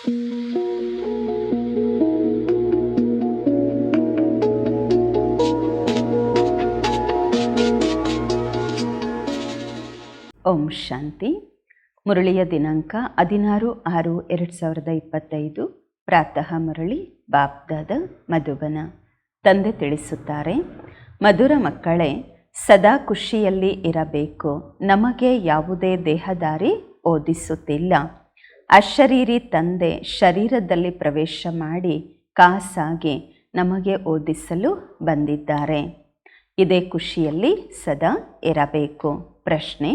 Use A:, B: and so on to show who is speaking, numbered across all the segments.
A: ಓಂ ಶಾಂತಿ. ಮುರಳಿಯ ದಿನಾಂಕ ಹದಿನಾರು ಆರು ಎರಡು ಸಾವಿರದ ಇಪ್ಪತ್ತೈದು. ಪ್ರಾತಃ ಮುರಳಿ ಬಾಬ್ದಾದ ಮಧುಬನ. ತಂದೆ ತಿಳಿಸುತ್ತಾರೆ, ಮಧುರ ಮಕ್ಕಳೇ, ಸದಾ ಖುಷಿಯಲ್ಲಿ ಇರಬೇಕು. ನಮಗೆ ಯಾವುದೇ ದೇಹದಾರಿ ಓದಿಸುತ್ತಿಲ್ಲ. ಅಶರೀರಿ ತಂದೆ ಶರೀರದಲ್ಲಿ ಪ್ರವೇಶ ಮಾಡಿ ಕಾಸಾಗಿ ನಮಗೆ ಓದಿಸಲು ಬಂದಿದ್ದಾರೆ. ಇದೇ ಖುಷಿಯಲ್ಲಿ ಸದಾ ಇರಬೇಕು. ಪ್ರಶ್ನೆ,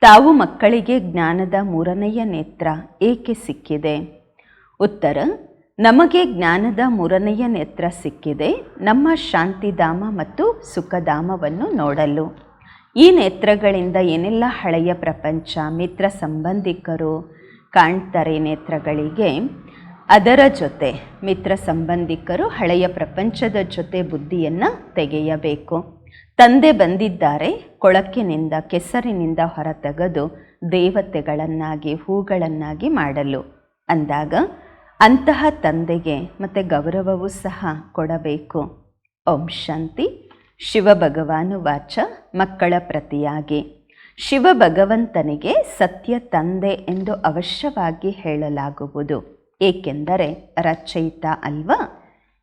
A: ತಾವು ಮಕ್ಕಳಿಗೆ ಜ್ಞಾನದ ಮೂರನೆಯ ನೇತ್ರ ಏಕೆ ಸಿಕ್ಕಿದೆ? ಉತ್ತರ, ನಮಗೆ ಜ್ಞಾನದ ಮೂರನೆಯ ನೇತ್ರ ಸಿಕ್ಕಿದೆ ನಮ್ಮ ಶಾಂತಿಧಾಮ ಮತ್ತು ಸುಖಧಾಮವನ್ನು ನೋಡಲು. ಈ ನೇತ್ರಗಳಿಂದ ಏನೆಲ್ಲ ಹಳೆಯ ಪ್ರಪಂಚ, ಮಿತ್ರ ಸಂಬಂಧಿಕರು ಕಾಣ್ತಾರೆ ನೇತ್ರಗಳಿಗೆ. ಅದರ ಜೊತೆ ಮಿತ್ರ ಸಂಬಂಧಿಕರು ಹಳೆಯ ಪ್ರಪಂಚದ ಜೊತೆ ಬುದ್ಧಿಯನ್ನು ತೆಗೆಯಬೇಕು. ತಂದೆ ಬಂದಿದ್ದಾರೆ, ಕೊಳಕಿನಿಂದ, ಕೆಸರಿನಿಂದ ಹೊರತೆಗೆದು ದೇವತೆಗಳನ್ನಾಗಿ, ಹೂಗಳನ್ನಾಗಿ ಮಾಡಲು. ಅಂದಾಗ ಅಂತಹ ತಂದೆಗೆ ಮತ್ತು ಗೌರವವೂ ಸಹ ಕೊಡಬೇಕು. ಓಂ ಶಾಂತಿ ಶಿವ ಭಗವಾನು ವಾಚ ಮಕ್ಕಳ ಪ್ರತಿಯಾಗಿ. ಶಿವ ಭಗವಂತನಿಗೆ ಸತ್ಯ ತಂದೆ ಎಂದು ಅವಶ್ಯವಾಗಿ ಹೇಳಲಾಗುವುದು. ಏಕೆಂದರೆ ರಚಯಿತ ಅಲ್ವಾ?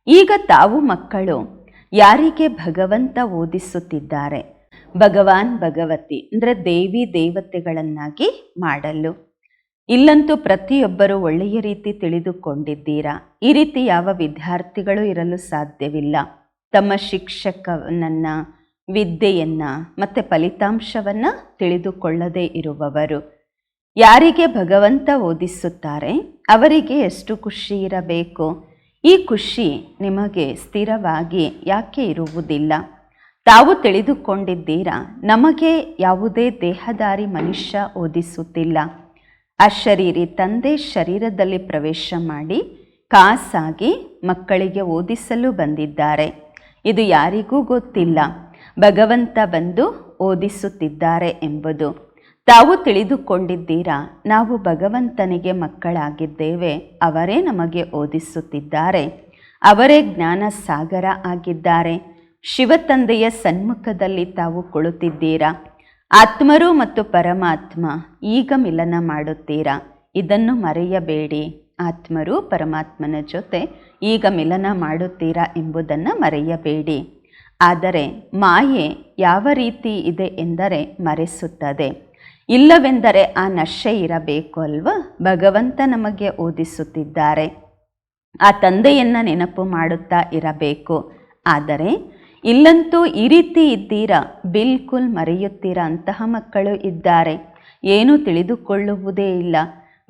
A: ಈಗ ತಾವು ಮಕ್ಕಳು, ಯಾರಿಗೆ ಭಗವಂತ ಓದಿಸುತ್ತಿದ್ದಾರೆ? ಭಗವಾನ್ ಭಗವತಿ ಅಂದರೆ ದೇವಿ ದೇವತೆಗಳನ್ನಾಗಿ ಮಾಡಲು. ಇಲ್ಲಂತೂ ಪ್ರತಿಯೊಬ್ಬರು ಒಳ್ಳೆಯ ರೀತಿ ತಿಳಿದುಕೊಂಡಿದ್ದೀರಾ? ಈ ರೀತಿ ಯಾವ ವಿದ್ಯಾರ್ಥಿಗಳು ಇರಲು ಸಾಧ್ಯವಿಲ್ಲ. ತಮ್ಮ ಶಿಕ್ಷಕನನ್ನು ವಿದ್ಯೆಯನ್ನು ಮತ್ತು ಫಲಿತಾಂಶವನ್ನು ತಿಳಿದುಕೊಳ್ಳದೇ ಇರುವವರು. ಯಾರಿಗೆ ಭಗವಂತ ಓದಿಸುತ್ತಾರೆ, ಅವರಿಗೆ ಎಷ್ಟು ಖುಷಿ ಇರಬೇಕು? ಈ ಖುಷಿ ನಿಮಗೆ ಸ್ಥಿರವಾಗಿ ಯಾಕೆ ಇರುವುದಿಲ್ಲ? ತಾವು ತಿಳಿದುಕೊಂಡಿದ್ದೀರಾ, ನಮಗೆ ಯಾವುದೇ ದೇಹದಾರಿ ಮನುಷ್ಯ ಓದಿಸುತ್ತಿಲ್ಲ. ಅಶರೀರಿ ತಂದೆ ಶರೀರದಲ್ಲಿ ಪ್ರವೇಶ ಮಾಡಿ ಕಾಸಾಗಿ ಮಕ್ಕಳಿಗೆ ಓದಿಸಲು ಬಂದಿದ್ದಾರೆ. ಇದು ಯಾರಿಗೂ ಗೊತ್ತಿಲ್ಲ. ಭಗವಂತ ಬಂದು ಓದಿಸುತ್ತಿದ್ದಾರೆ ಎಂಬುದು. ತಾವು ತಿಳಿದುಕೊಂಡಿದ್ದೀರಾ, ನಾವು ಭಗವಂತನಿಗೆ ಮಕ್ಕಳಾಗಿದ್ದೇವೆ, ಅವರೇ ನಮಗೆ ಓದಿಸುತ್ತಿದ್ದಾರೆ. ಅವರೇ ಜ್ಞಾನ ಸಾಗರ ಆಗಿದ್ದಾರೆ. ಶಿವತಂದೆಯ ಸನ್ಮುಖದಲ್ಲಿ ತಾವು ಕುಳಿತಿದ್ದೀರಾ? ಆತ್ಮರು ಮತ್ತು ಪರಮಾತ್ಮ ಈಗ ಮಿಲನ ಮಾಡುತ್ತೀರಾ? ಇದನ್ನು ಮರೆಯಬೇಡಿ. ಆತ್ಮರು ಪರಮಾತ್ಮನ ಜೊತೆ ಈಗ ಮಿಲನ ಮಾಡುತ್ತೀರಾ ಎಂಬುದನ್ನು ಮರೆಯಬೇಡಿ. ಆದರೆ ಮಾಯೆ ಯಾವ ರೀತಿ ಇದೆ ಎಂದರೆ ಮರೆಸುತ್ತದೆ. ಇಲ್ಲವೆಂದರೆ ಆ ನಶೆ ಇರಬೇಕು ಅಲ್ವಾ ಭಗವಂತ ನಮಗೆ ಓದಿಸುತ್ತಿದ್ದಾರೆ. ಆ ತಂದೆಯನ್ನು ನೆನಪು ಮಾಡುತ್ತಾ ಇರಬೇಕು. ಆದರೆ ಇಲ್ಲಂತೂ ಈ ರೀತಿ ಇದ್ದೀರಾ? ಬಿಲ್ಕುಲ್ ಮರೆಯುತ್ತೀರಾ? ಅಂತಹ ಮಕ್ಕಳು ಇದ್ದಾರೆ. ಏನೂ ತಿಳಿದುಕೊಳ್ಳುವುದೇ ಇಲ್ಲ.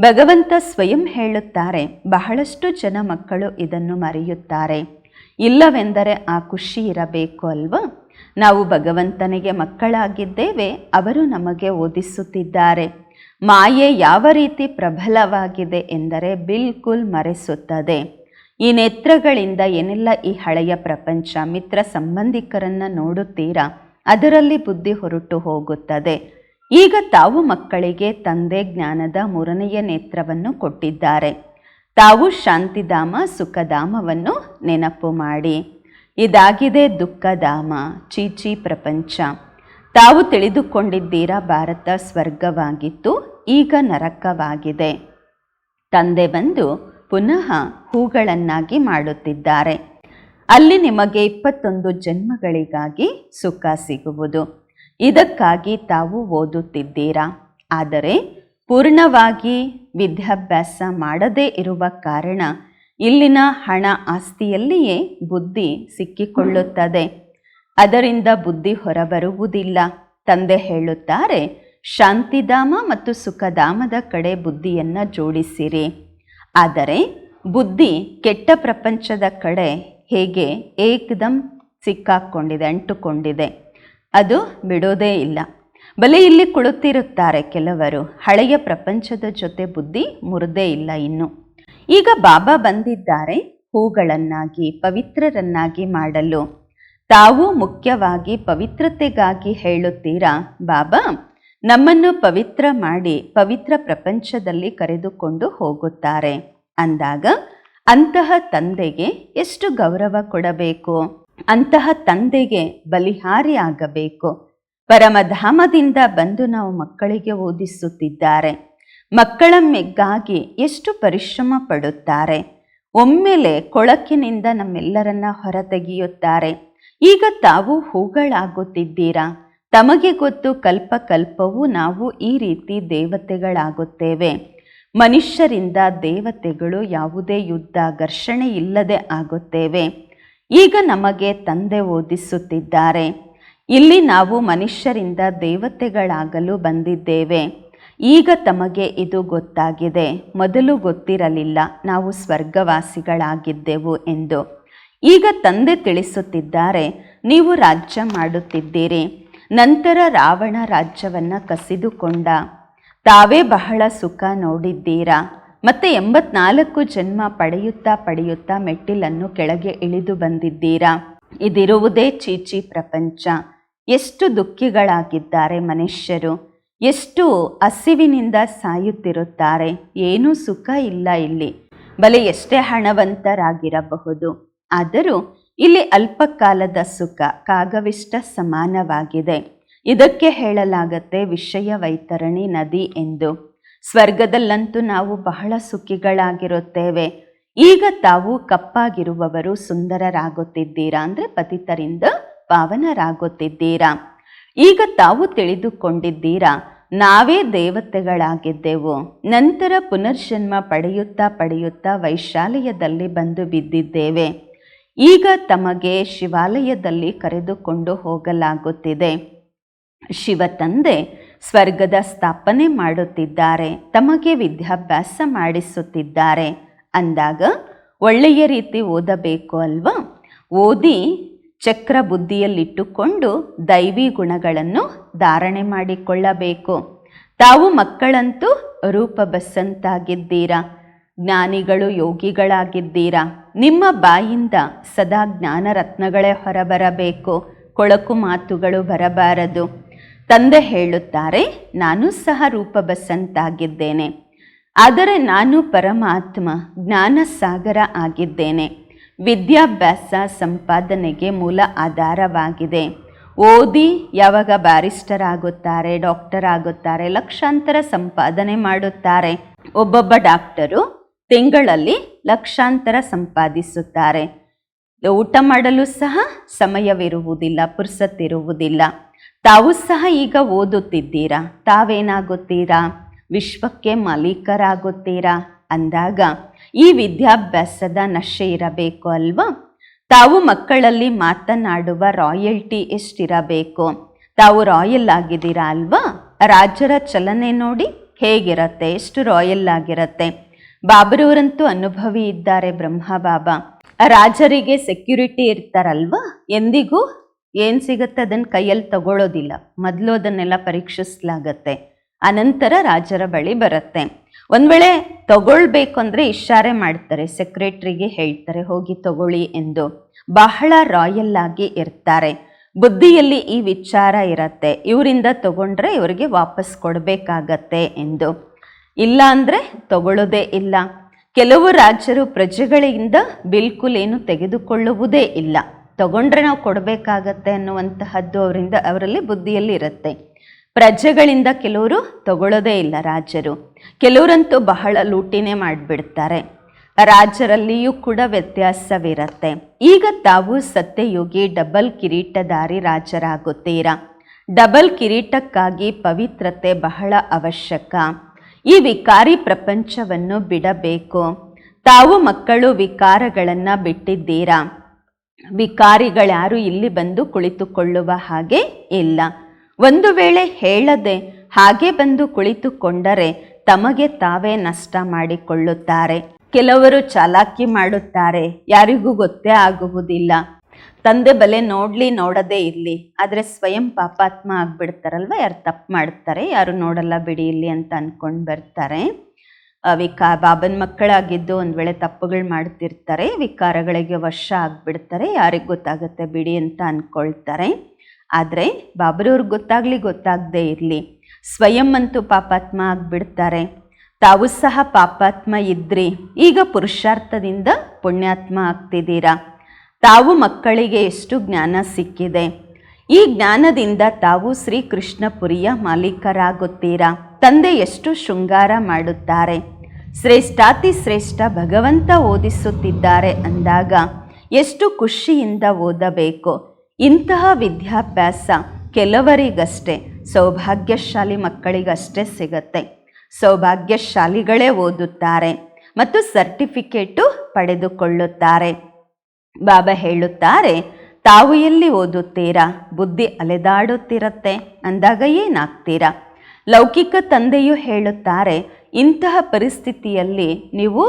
A: ಭಗವಂತ ಸ್ವಯಂ ಹೇಳುತ್ತಾರೆ, ಬಹಳಷ್ಟು ಜನ ಮಕ್ಕಳು ಇದನ್ನು ಮರೆಯುತ್ತಾರೆ. ಇಲ್ಲವೆಂದರೆ ಆ ಖುಷಿ ಇರಬೇಕು ಅಲ್ವಾ? ನಾವು ಭಗವಂತನಿಗೆ ಮಕ್ಕಳಾಗಿದ್ದೇವೆ, ಅವರು ನಮಗೆ ಓದಿಸುತ್ತಿದ್ದಾರೆ. ಮಾಯೆ ಯಾವ ರೀತಿ ಪ್ರಬಲವಾಗಿದೆ ಎಂದರೆ ಬಿಲ್ಕುಲ್ ಮರೆಸುತ್ತದೆ. ಈ ನೇತ್ರಗಳಿಂದ ಏನೆಲ್ಲ ಈ ಹಳೆಯ ಪ್ರಪಂಚ ಮಿತ್ರ ಸಂಬಂಧಿಕರನ್ನು ನೋಡುತ್ತೀರಾ? ಅದರಲ್ಲಿ ಬುದ್ಧಿ ಹೊರಟು ಹೋಗುತ್ತದೆ. ಈಗ ತಾವು ಮಕ್ಕಳಿಗೆ ತಂದೆ ಜ್ಞಾನದ ಮೂರನೆಯ ನೇತ್ರವನ್ನು ಕೊಟ್ಟಿದ್ದಾರೆ. ತಾವು ಶಾಂತಿಧಾಮ, ಸುಖಧಾಮವನ್ನು ನೆನಪು ಮಾಡಿ. ಇದಾಗಿದೆ ದುಃಖಧಾಮ, ಚೀಚಿ ಪ್ರಪಂಚ. ತಾವು ತಿಳಿದುಕೊಂಡಿದ್ದೀರಾ ಭಾರತ ಸ್ವರ್ಗವಾಗಿತ್ತು, ಈಗ ನರಕವಾಗಿದೆ. ತಂದೆ ಬಂದು ಪುನಃ ಹೂಗಳನ್ನಾಗಿ ಮಾಡುತ್ತಿದ್ದಾರೆ. ಅಲ್ಲಿ ನಿಮಗೆ ಇಪ್ಪತ್ತೊಂದು ಜನ್ಮಗಳಿಗಾಗಿ ಸುಖ ಸಿಗುವುದು. ಇದಕ್ಕಾಗಿ ತಾವು ಓದುತ್ತಿದ್ದೀರಾ? ಆದರೆ ಪೂರ್ಣವಾಗಿ ವಿದ್ಯಾಭ್ಯಾಸ ಮಾಡದೇ ಇರುವ ಕಾರಣ ಇಲ್ಲಿನ ಹಣ ಆಸ್ತಿಯಲ್ಲಿಯೇ ಬುದ್ಧಿ ಸಿಕ್ಕಿಕೊಳ್ಳುತ್ತದೆ. ಅದರಿಂದ ಬುದ್ಧಿ ಹೊರಬರುವುದಿಲ್ಲ. ತಂದೆ ಹೇಳುತ್ತಾರೆ, ಶಾಂತಿಧಾಮ ಮತ್ತು ಸುಖಧಾಮದ ಕಡೆ ಬುದ್ಧಿಯನ್ನು ಜೋಡಿಸಿರಿ. ಆದರೆ ಬುದ್ಧಿ ಕೆಟ್ಟ ಪ್ರಪಂಚದ ಕಡೆ ಹೇಗೆ ಏಕದಂ ಸಿಕ್ಕಾಕ್ಕೊಂಡಿದೆ ಅಂಟುಕೊಂಡಿದೆ. ಅದು ಬಿಡೋದೇ ಇಲ್ಲ. ಬಲೆ ಇಲ್ಲಿ ಕುಳಿತಿರುತ್ತಾರೆ ಕೆಲವರು. ಹಳೆಯ ಪ್ರಪಂಚದ ಜೊತೆ ಬುದ್ಧಿ ಮುರಿದೇ ಇಲ್ಲ ಇನ್ನು. ಈಗ ಬಾಬಾ ಬಂದಿದ್ದಾರೆ ಹೂಗಳನ್ನಾಗಿ, ಪವಿತ್ರರನ್ನಾಗಿ ಮಾಡಲು. ತಾವು ಮುಖ್ಯವಾಗಿ ಪವಿತ್ರತೆಗಾಗಿ ಹೇಳುತ್ತೀರಾ? ಬಾಬಾ, ನಮ್ಮನ್ನು ಪವಿತ್ರ ಮಾಡಿ ಪವಿತ್ರ ಪ್ರಪಂಚದಲ್ಲಿ ಕರೆದುಕೊಂಡು ಹೋಗುತ್ತಾರೆ ಅಂದಾಗ, ಅಂತಹ ತಂದೆಗೆ ಎಷ್ಟು ಗೌರವ ಕೊಡಬೇಕು? ಅಂತಹ ತಂದೆಗೆ ಬಲಿಹಾರಿ ಆಗಬೇಕು. ಪರಮಧಾಮದಿಂದ ಬಂದು ನಾವು ಮಕ್ಕಳಿಗೆ ಓದಿಸುತ್ತಿದ್ದಾರೆ. ಮಕ್ಕಳ ಮೆಗ್ಗಾಗಿ ಎಷ್ಟು ಪರಿಶ್ರಮ ಪಡುತ್ತಾರೆ. ಒಮ್ಮೆಲೆ ಕೊಳಕಿನಿಂದ ನಮ್ಮೆಲ್ಲರನ್ನ ಹೊರತೆಗೆಯುತ್ತಾರೆ. ಈಗ ತಾವು ಹೂಗಳಾಗುತ್ತಿದ್ದೀರಾ? ತಮಗೆ ಗೊತ್ತು ಕಲ್ಪ ಕಲ್ಪವೂ ನಾವು ಈ ರೀತಿ ದೇವತೆಗಳಾಗುತ್ತೇವೆ. ಮನುಷ್ಯರಿಂದ ದೇವತೆಗಳು ಯಾವುದೇ ಯುದ್ಧ ಘರ್ಷಣೆ ಇಲ್ಲದೆ ಆಗುತ್ತೇವೆ. ಈಗ ನಮಗೆ ತಂದೆ ಓದಿಸುತ್ತಿದ್ದಾರೆ. ಇಲ್ಲಿ ನಾವು ಮನುಷ್ಯರಿಂದ ದೇವತೆಗಳಾಗಲು ಬಂದಿದ್ದೇವೆ. ಈಗ ತಮಗೆ ಇದು ಗೊತ್ತಾಗಿದೆ. ಮೊದಲು ಗೊತ್ತಿರಲಿಲ್ಲ. ನಾವು ಸ್ವರ್ಗವಾಸಿಗಳಾಗಿದ್ದೆವು ಎಂದು. ಈಗ ತಂದೆ ತಿಳಿಸುತ್ತಿದ್ದಾರೆ. ನೀವು ರಾಜ್ಯ ಮಾಡುತ್ತಿದ್ದೀರಿ. ನಂತರ ರಾವಣ ರಾಜ್ಯವನ್ನು ಕಸಿದುಕೊಂಡ. ತಾವೇ ಬಹಳ ಸುಖ ನೋಡಿದ್ದೀರಾ? ಮತ್ತೆ ಎಂಬತ್ನಾಲ್ಕು ಜನ್ಮ ಪಡೆಯುತ್ತಾ ಪಡೆಯುತ್ತಾ ಮೆಟ್ಟಿಲನ್ನು ಕೆಳಗೆ ಇಳಿದು ಬಂದಿದ್ದೀರಾ? ಇದಿರುವುದೇ ಚೀಚಿ ಪ್ರಪಂಚ. ಎಷ್ಟು ದುಃಖಿಗಳಾಗಿದ್ದಾರೆ ಮನುಷ್ಯರು. ಎಷ್ಟು ಹಸಿವಿನಿಂದ ಸಾಯುತ್ತಿರುತ್ತಾರೆ. ಏನೂ ಸುಖ ಇಲ್ಲ ಇಲ್ಲಿ. ಬಲೆ ಎಷ್ಟೇ ಹಣವಂತರಾಗಿರಬಹುದು. ಆದರೂ ಇಲ್ಲಿ ಅಲ್ಪಕಾಲದ ಸುಖ, ಕಾಗವಿಷ್ಟ ಸಮಾನವಾಗಿದೆ. ಇದಕ್ಕೆ ಹೇಳಲಾಗತ್ತೆ ವಿಷಯ ವೈತರಣಿ ನದಿ ಎಂದು. ಸ್ವರ್ಗದಲ್ಲಂತೂ ನಾವು ಬಹಳ ಸುಖಿಗಳಾಗಿರುತ್ತೇವೆ. ಈಗ ತಾವು ಕಪ್ಪಾಗಿರುವವರು ಸುಂದರರಾಗುತ್ತಿದ್ದೀರಾ ಅಂದರೆ ಪತಿತರಿಂದ ಪಾವನರಾಗುತ್ತಿದ್ದೀರಾ? ಈಗ ತಾವು ತಿಳಿದುಕೊಂಡಿದ್ದೀರಾ, ನಾವೇ ದೇವತೆಗಳಾಗಿದ್ದೆವು. ನಂತರ ಪುನರ್ಜನ್ಮ ಪಡೆಯುತ್ತಾ ಪಡೆಯುತ್ತಾ ವೈಶಾಲಯದಲ್ಲಿ ಬಂದು ಬಿದ್ದಿದ್ದೇವೆ. ಈಗ ತಮಗೆ ಶಿವಾಲಯದಲ್ಲಿ ಕರೆದುಕೊಂಡು ಹೋಗಲಾಗುತ್ತಿದೆ. ಶಿವ ತಂದೆ ಸ್ವರ್ಗದ ಸ್ಥಾಪನೆ ಮಾಡುತ್ತಿದ್ದಾರೆ, ತಮಗೆ ವಿದ್ಯಾಭ್ಯಾಸ ಮಾಡಿಸುತ್ತಿದ್ದಾರೆ. ಅಂದಾಗ ಒಳ್ಳೆಯ ರೀತಿ ಓದಬೇಕು ಅಲ್ವಾ? ಓದಿ ಚಕ್ರ ಬುದ್ಧಿಯಲ್ಲಿಟ್ಟುಕೊಂಡು ದೈವಿ ಗುಣಗಳನ್ನು ಧಾರಣೆ ಮಾಡಿಕೊಳ್ಳಬೇಕು. ತಾವು ಮಕ್ಕಳಂತೂ ರೂಪ ಬಸ್ಸಂತಾಗಿದ್ದೀರಾ ಜ್ಞಾನಿಗಳು ಯೋಗಿಗಳಾಗಿದ್ದೀರಾ? ನಿಮ್ಮ ಬಾಯಿಂದ ಸದಾ ಜ್ಞಾನ ರತ್ನಗಳೇ ಹೊರಬರಬೇಕು. ಕೊಳಕು ಮಾತುಗಳು ಬರಬಾರದು. ತಂದೆ ಹೇಳುತ್ತಾರೆ, ನಾನು ಸಹ ರೂಪ ಬಸ್ಸಂತಾಗಿದ್ದೇನೆ ಆದರೆ ನಾನು ಪರಮಾತ್ಮ ಜ್ಞಾನ ಸಾಗರ ಆಗಿದ್ದೇನೆ. ವಿದ್ಯಾಭ್ಯಾಸ ಸಂಪಾದನೆಗೆ ಮೂಲ ಆಧಾರವಾಗಿದೆ. ಓದಿ ಯಾವಾಗ ಬ್ಯಾರಿಸ್ಟರ್ ಆಗುತ್ತಾರೆ ಡಾಕ್ಟರ್ ಆಗುತ್ತಾರೆ ಲಕ್ಷಾಂತರ ಸಂಪಾದನೆ ಮಾಡುತ್ತಾರೆ. ಒಬ್ಬೊಬ್ಬ ಡಾಕ್ಟರು ತಿಂಗಳಲ್ಲಿ ಲಕ್ಷಾಂತರ ಸಂಪಾದಿಸುತ್ತಾರೆ. ಊಟ ಮಾಡಲು ಸಹ ಸಮಯವಿರುವುದಿಲ್ಲ ಪುರ್ಸತ್ತಿರುವುದಿಲ್ಲ ತಾವು ಸಹ ಈಗ ಓದುತ್ತಿದ್ದೀರಾ? ತಾವೇನಾಗುತ್ತೀರಾ? ವಿಶ್ವಕ್ಕೆ ಮಾಲೀಕರಾಗುತ್ತೀರಾ? ಅಂದಾಗ ಈ ವಿದ್ಯಾಭ್ಯಾಸದ ನಶೆ ಇರಬೇಕು ಅಲ್ವಾ? ತಾವು ಮಕ್ಕಳಲ್ಲಿ ಮಾತನಾಡುವ ರಾಯಲ್ಟಿ ಎಷ್ಟಿರಬೇಕು? ತಾವು ರಾಯಲ್ ಆಗಿದ್ದೀರಾ ಅಲ್ವಾ? ರಾಜರ ಚಲನೆ ನೋಡಿ ಹೇಗಿರತ್ತೆ? ಎಷ್ಟು ರಾಯಲ್ ಆಗಿರತ್ತೆ? ಬಾಬರವರಂತೂ ಅನುಭವಿ ಇದ್ದಾರೆ ಬ್ರಹ್ಮ ಬಾಬಾ ರಾಜರಿಗೆ ಸೆಕ್ಯೂರಿಟಿ ಇರ್ತಾರಲ್ವಾ? ಎಂದಿಗೂ ಏನು ಸಿಗುತ್ತೆ ಅದನ್ನು ಕೈಯಲ್ಲಿ ತಗೊಳ್ಳೋದಿಲ್ಲ ಮೊದಲು ಅದನ್ನೆಲ್ಲ ಪರೀಕ್ಷಿಸಲಾಗತ್ತೆ. ಅನಂತರ ರಾಜರ ಬಳಿ ಬರುತ್ತೆ. ಒಂದು ವೇಳೆ ತಗೊಳ್ಬೇಕು ಅಂದರೆ ಇಶಾರೆ ಮಾಡ್ತಾರೆ. ಸೆಕ್ರೆಟ್ರಿಗೆ ಹೇಳ್ತಾರೆ, ಹೋಗಿ ತಗೊಳ್ಳಿ ಎಂದು. ಬಹಳ ರಾಯಲ್ ಆಗಿ ಇರ್ತಾರೆ. ಬುದ್ಧಿಯಲ್ಲಿ ಈ ವಿಚಾರ ಇರತ್ತೆ. ಇವರಿಂದ ತಗೊಂಡ್ರೆ ಇವರಿಗೆ ವಾಪಸ್ ಕೊಡಬೇಕಾಗತ್ತೆ ಎಂದು. ಇಲ್ಲ ಅಂದರೆ ತಗೊಳ್ಳೋದೇ ಇಲ್ಲ. ಕೆಲವು ರಾಜರು ಪ್ರಜೆಗಳಿಂದ ಬಿಲ್ಕುಲ್ ಏನು ತೆಗೆದುಕೊಳ್ಳುವುದೇ ಇಲ್ಲ. ತಗೊಂಡ್ರೆ ನಾವು ಕೊಡಬೇಕಾಗತ್ತೆ ಅನ್ನುವಂತಹದ್ದು ಅವರಿಂದ, ಅವರಲ್ಲಿ ಬುದ್ಧಿಯಲ್ಲಿ ಇರುತ್ತೆ. ಪ್ರಜೆಗಳಿಂದ ಕೆಲವರು ತಗೊಳ್ಳೋದೇ ಇಲ್ಲ ರಾಜರು. ಕೆಲವರಂತೂ ಬಹಳ ಲೂಟಿನೇ ಮಾಡಿಬಿಡ್ತಾರೆ. ರಾಜರಲ್ಲಿಯೂ ಕೂಡ ವ್ಯತ್ಯಾಸವಿರುತ್ತೆ. ಈಗ ತಾವು ಸತ್ಯಯೋಗಿ ಡಬಲ್ ಕಿರೀಟಧಾರಿ ರಾಜರಾಗುತ್ತೀರಾ? ಡಬಲ್ ಕಿರೀಟಕ್ಕಾಗಿ ಪವಿತ್ರತೆ ಬಹಳ ಅವಶ್ಯಕ. ಈ ವಿಕಾರಿ ಪ್ರಪಂಚವನ್ನು ಬಿಡಬೇಕು. ತಾವು ಮಕ್ಕಳು ವಿಕಾರಗಳನ್ನು ಬಿಟ್ಟಿದ್ದೀರಾ? ವಿಕಾರಿಗಳ್ಯಾರು ಇಲ್ಲಿ ಬಂದು ಕುಳಿತುಕೊಳ್ಳುವ ಹಾಗೆ ಇಲ್ಲ. ಒಂದು ವೇಳೆ ಹೇಳದೆ ಹಾಗೆ ಬಂದು ಕುಳಿತುಕೊಂಡರೆ ತಮಗೆ ತಾವೇ ನಷ್ಟ ಮಾಡಿಕೊಳ್ಳುತ್ತಾರೆ. ಕೆಲವರು ಚಾಲಾಕಿ ಮಾಡುತ್ತಾರೆ. ಯಾರಿಗೂ ಗೊತ್ತೇ ಆಗುವುದಿಲ್ಲ. ತಂದೆ ಬಲೆ ನೋಡ್ಲಿ ನೋಡದೇ ಇರಲಿ. ಆದರೆ ಸ್ವಯಂ ಪಾಪಾತ್ಮ ಆಗ್ಬಿಡ್ತಾರಲ್ವ? ಯಾರು ತಪ್ಪು ಮಾಡ್ತಾರೆ? ಯಾರು ನೋಡಲ್ಲ ಬಿಡಿ ಇಲ್ಲಿ ಅಂತ ಅನ್ಕೊಂಡು ಬರ್ತಾರೆ. ವಿಕಾ, ಬಾಬನ ಮಕ್ಕಳಾಗಿದ್ದು ಒಂದು ವೇಳೆ ತಪ್ಪುಗಳು ಮಾಡ್ತಿರ್ತಾರೆ. ವಿಕಾರಗಳಿಗೆ ವಶ ಆಗ್ಬಿಡ್ತಾರೆ. ಯಾರಿಗೆ ಗೊತ್ತಾಗುತ್ತೆ ಬಿಡಿ ಅಂತ ಅಂದ್ಕೊಳ್ತಾರೆ ಆದರೆ ಬಾಬರವ್ರಿಗೆ ಗೊತ್ತಾಗಲಿ ಗೊತ್ತಾಗದೆ ಇರಲಿ. ಸ್ವಯಂ ಅಂತೂ ಪಾಪಾತ್ಮ ಆಗಿಬಿಡ್ತಾರೆ. ತಾವು ಸಹ ಪಾಪಾತ್ಮ ಇದ್ರಿ. ಈಗ ಪುರುಷಾರ್ಥದಿಂದ ಪುಣ್ಯಾತ್ಮ ಆಗ್ತಿದ್ದೀರಾ? ತಾವು ಮಕ್ಕಳಿಗೆ ಎಷ್ಟು ಜ್ಞಾನ ಸಿಕ್ಕಿದೆ? ಈ ಜ್ಞಾನದಿಂದ ತಾವು ಶ್ರೀಕೃಷ್ಣಪುರಿಯ ಮಾಲೀಕರಾಗುತ್ತೀರಾ? ತಂದೆ ಎಷ್ಟು ಶೃಂಗಾರ ಮಾಡುತ್ತಾರೆ? ಶ್ರೇಷ್ಠಾತಿ ಶ್ರೇಷ್ಠ ಭಗವಂತ ಓದಿಸುತ್ತಿದ್ದಾರೆ ಅಂದಾಗ ಎಷ್ಟು ಖುಷಿಯಿಂದ ಓದಬೇಕು? ಇಂತಹ ವಿದ್ಯಾಭ್ಯಾಸ ಕೆಲವರಿಗಷ್ಟೇ ಸೌಭಾಗ್ಯಶಾಲಿ ಮಕ್ಕಳಿಗಷ್ಟೇ ಸಿಗತ್ತೆ. ಸೌಭಾಗ್ಯಶಾಲಿಗಳೇ ಓದುತ್ತಾರೆ ಮತ್ತು ಸರ್ಟಿಫಿಕೇಟು ಪಡೆದುಕೊಳ್ಳುತ್ತಾರೆ. ಬಾಬಾ ಹೇಳುತ್ತಾರೆ, ತಾವು ಎಲ್ಲಿ ಓದುತ್ತೀರಾ? ಬುದ್ಧಿ ಅಲೆದಾಡುತ್ತಿರತ್ತೆ. ಅಂದಾಗ ಏನಾಗ್ತೀರಾ? ಲೌಕಿಕ ತಂದೆಯು ಹೇಳುತ್ತಾರೆ, ಇಂತಹ ಪರಿಸ್ಥಿತಿಯಲ್ಲಿ ನೀವು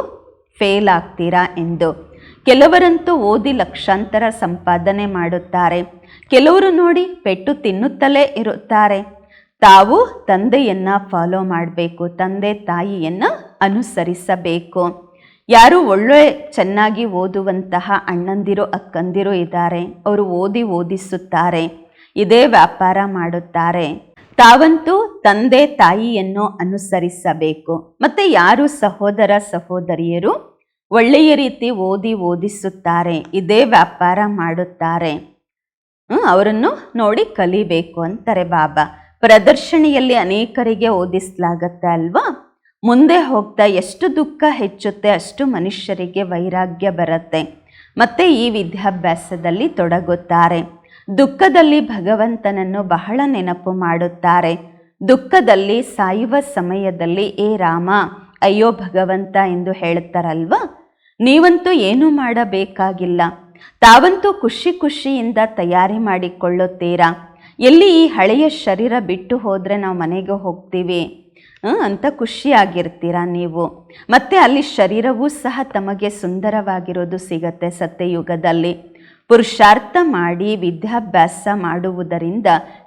A: ಫೇಲ್ ಆಗ್ತೀರಾ? ಎಂದು. ಕೆಲವರಂತೂ ಓದಿ ಲಕ್ಷಾಂತರ ಸಂಪಾದನೆ ಮಾಡುತ್ತಾರೆ. ಕೆಲವರು ನೋಡಿ ಪೆಟ್ಟು ತಿನ್ನುತ್ತಲೇ ಇರುತ್ತಾರೆ. ತಾವು ತಂದೆಯನ್ನ ಫಾಲೋ ಮಾಡಬೇಕು, ತಂದೆ ತಾಯಿಯನ್ನು ಅನುಸರಿಸಬೇಕು. ಯಾರು ಒಳ್ಳೆ ಚೆನ್ನಾಗಿ ಓದುವಂತಹ ಅಣ್ಣಂದಿರು, ಅಕ್ಕಂದಿರು ಇದ್ದಾರೆ. ಅವರು ಓದಿ ಓದಿಸುತ್ತಾರೆ. ಇದೇ ವ್ಯಾಪಾರ ಮಾಡುತ್ತಾರೆ. ತಾವಂತೂ ತಂದೆ ತಾಯಿಯನ್ನು ಅನುಸರಿಸಬೇಕು. ಮತ್ತು ಯಾರು ಸಹೋದರ ಸಹೋದರಿಯರು? ಒಳ್ಳೆಯ ರೀತಿ ಓದಿ ಓದಿಸುತ್ತಾರೆ, ಇದೇ ವ್ಯಾಪಾರ ಮಾಡುತ್ತಾರೆ. ಅವರನ್ನು ನೋಡಿ ಕಲಿಬೇಕು ಅಂತಾರೆ ಬಾಬಾ. ಪ್ರದರ್ಶನಿಯಲ್ಲಿ ಅನೇಕರಿಗೆ ಓದಿಸ್ಲಾಗತ್ತೆ ಅಲ್ವಾ? ಮುಂದೆ ಹೋಗ್ತಾ ಎಷ್ಟು ದುಃಖ ಹೆಚ್ಚುತ್ತೆ, ಅಷ್ಟು ಮನುಷ್ಯರಿಗೆ ವೈರಾಗ್ಯ ಬರುತ್ತೆ. ಮತ್ತೆ ಈ ವಿದ್ಯಾಭ್ಯಾಸದಲ್ಲಿ ತೊಡಗುತ್ತಾರೆ. ದುಃಖದಲ್ಲಿ ಭಗವಂತನನ್ನು ಬಹಳ ನೆನಪು ಮಾಡುತ್ತಾರೆ. ದುಃಖದಲ್ಲಿ ಸಾಯುವ ಸಮಯದಲ್ಲಿ, ಏ ರಾಮ ಅಯ್ಯೋ ಭಗವಂತ ಎಂದು ಹೇಳುತ್ತಾರಲ್ವ? ನೀವಂತೂ ಏನೂ ಮಾಡಬೇಕಾಗಿಲ್ಲ. ತಾವಂತೂ ಖುಷಿ ಖುಷಿಯಿಂದ ತಯಾರಿ ಮಾಡಿಕೊಳ್ಳುತ್ತೀರಾ? ಎಲ್ಲಿ ಈ ಹಳೆಯ ಶರೀರ ಬಿಟ್ಟು ಹೋದರೆ ನಾವು ಮನೆಗೆ ಹೋಗ್ತೀವಿ? ಅಂತ ಖುಷಿಯಾಗಿರ್ತೀರಾ ನೀವು? ಮತ್ತೆ ಅಲ್ಲಿ ಶರೀರವೂ ಸಹ ತಮಗೆ ಸುಂದರವಾಗಿರೋದು ಸಿಗತ್ತೆ ಸತ್ಯಯುಗದಲ್ಲಿ. ಪುರುಷಾರ್ಥ ಮಾಡಿ ವಿದ್ಯಾಭ್ಯಾಸ ಮಾಡುವುದರಿಂದ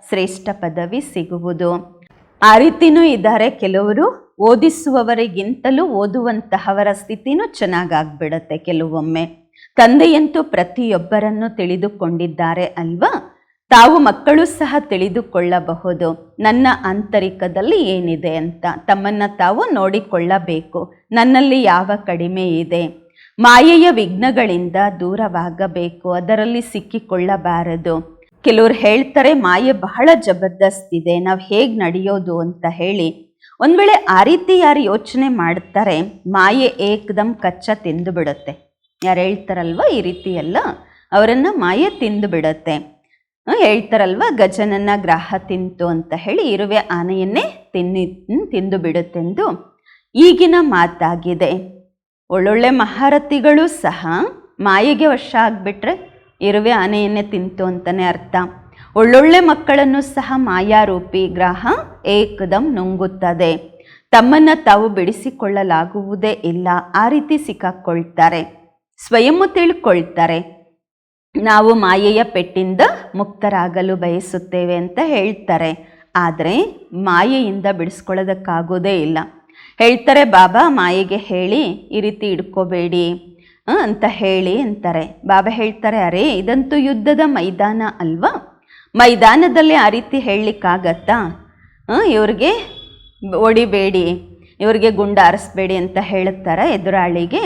A: ಶ್ರೇಷ್ಠ ಪದವಿ ಸಿಗುವುದು. ಆ ರೀತಿನೂ ಇದ್ದಾರೆ ಕೆಲವರು. ಓದಿಸುವವರಿಗಿಂತಲೂ ಓದುವಂತಹವರ ಸ್ಥಿತಿನೂ ಚೆನ್ನಾಗಾಗ್ಬಿಡತ್ತೆ ಕೆಲವೊಮ್ಮೆ. ತಂದೆಯಂತೂ ಪ್ರತಿಯೊಬ್ಬರನ್ನು ತಿಳಿದುಕೊಂಡಿದ್ದಾರೆ ಅಲ್ವಾ? ತಾವು ಮಕ್ಕಳು ಸಹ ತಿಳಿದುಕೊಳ್ಳಬಹುದು. ನನ್ನ ಆಂತರಿಕದಲ್ಲಿ ಏನಿದೆ ಅಂತ. ತಮ್ಮನ್ನ ತಾವು ನೋಡಿಕೊಳ್ಳಬೇಕು. ನನ್ನಲ್ಲಿ ಯಾವ ಕಡಿಮೆ ಇದೆ? ಮಾಯೆಯ ವಿಘ್ನಗಳಿಂದ ದೂರವಾಗಬೇಕು. ಅದರಲ್ಲಿ ಸಿಕ್ಕಿಕೊಳ್ಳಬಾರದು. ಕೆಲವರು ಹೇಳ್ತಾರೆ, ಮಾಯೆ ಬಹಳ ಜಬರ್ದಸ್ತ್ ಇದೆ ನಾವು ಹೇಗೆ ನಡೆಯೋದು? ಅಂತ ಹೇಳಿ. ಒಂದು ವೇಳೆ ಆ ರೀತಿ ಯಾರು ಯೋಚನೆ ಮಾಡ್ತಾರೆ, ಮಾಯೆ ಏಕ್ದಮ್ ಕಚ್ಚ ತಿಂದು ಬಿಡುತ್ತೆ. ಯಾರು ಹೇಳ್ತಾರಲ್ವ, ಈ ರೀತಿ ಎಲ್ಲ ಅವರನ್ನು ಮಾಯೆ ತಿಂದು ಬಿಡುತ್ತೆ. ಹೇಳ್ತಾರಲ್ವ, ಗಜನನ್ನ ಗ್ರಹ ತಿಂತು ಅಂತ ಹೇಳಿ ಇರುವೆ ಆನೆಯನ್ನೇ ತಿನ್ನಿ ತಿಂದು ಬಿಡುತ್ತೆಂದು. ಈಗಿನ ಮಾತಾಗಿದೆ. ಒಳ್ಳೊಳ್ಳೆ ಮಹಾರಥಿಗಳು ಸಹ ಮಾಯೆಗೆ ವಶ ಆಗಿಬಿಟ್ರೆ ಇರುವೆ ಆನೆಯನ್ನೇ ತಿಂತು ಅಂತಲೇ ಅರ್ಥ. ಒಳ್ಳೊಳ್ಳೆ ಮಕ್ಕಳನ್ನು ಸಹ ಮಾಯಾರೂಪಿ ಗ್ರಹ ಏಕದಂ ನುಂಗುತ್ತದೆ. ತಮ್ಮನ್ನು ತಾವು ಬಿಡಿಸಿಕೊಳ್ಳಲಾಗುವುದೇ ಇಲ್ಲ. ಆ ರೀತಿ ಸಿಕ್ಕಾಕ್ಕೊಳ್ತಾರೆ ಸ್ವಯಂ ತಿಳ್ಕೊಳ್ತಾರೆ. ನಾವು ಮಾಯೆಯ ಪೆಟ್ಟಿಂದ ಮುಕ್ತರಾಗಲು ಬಯಸುತ್ತೇವೆ ಅಂತ ಹೇಳ್ತಾರೆ. ಆದರೆ ಮಾಯೆಯಿಂದ ಬಿಡಿಸ್ಕೊಳ್ಳೋದಕ್ಕಾಗೋದೇ ಇಲ್ಲ. ಹೇಳ್ತಾರೆ, ಬಾಬಾ, ಮಾಯೆಗೆ ಹೇಳಿ, ಈ ರೀತಿ ಇಡ್ಕೋಬೇಡಿ ಅಂತ ಹೇಳಿ ಅಂತಾರೆ. ಬಾಬಾ ಹೇಳ್ತಾರೆ, ಅರೆ, ಇದಂತೂ ಯುದ್ಧದ ಮೈದಾನ ಅಲ್ವಾ? ಮೈದಾನದಲ್ಲಿ ಆ ರೀತಿ ಹೇಳಲಿಕ್ಕಾಗತ್ತಾ? ಇವ್ರಿಗೆ ಒಡಿಬೇಡಿ ಇವ್ರಿಗೆ ಗುಂಡ ಆರಿಸ್ಬೇಡಿ ಅಂತ ಹೇಳುತ್ತಾರೆ ಎದುರಾಳಿಗೆ.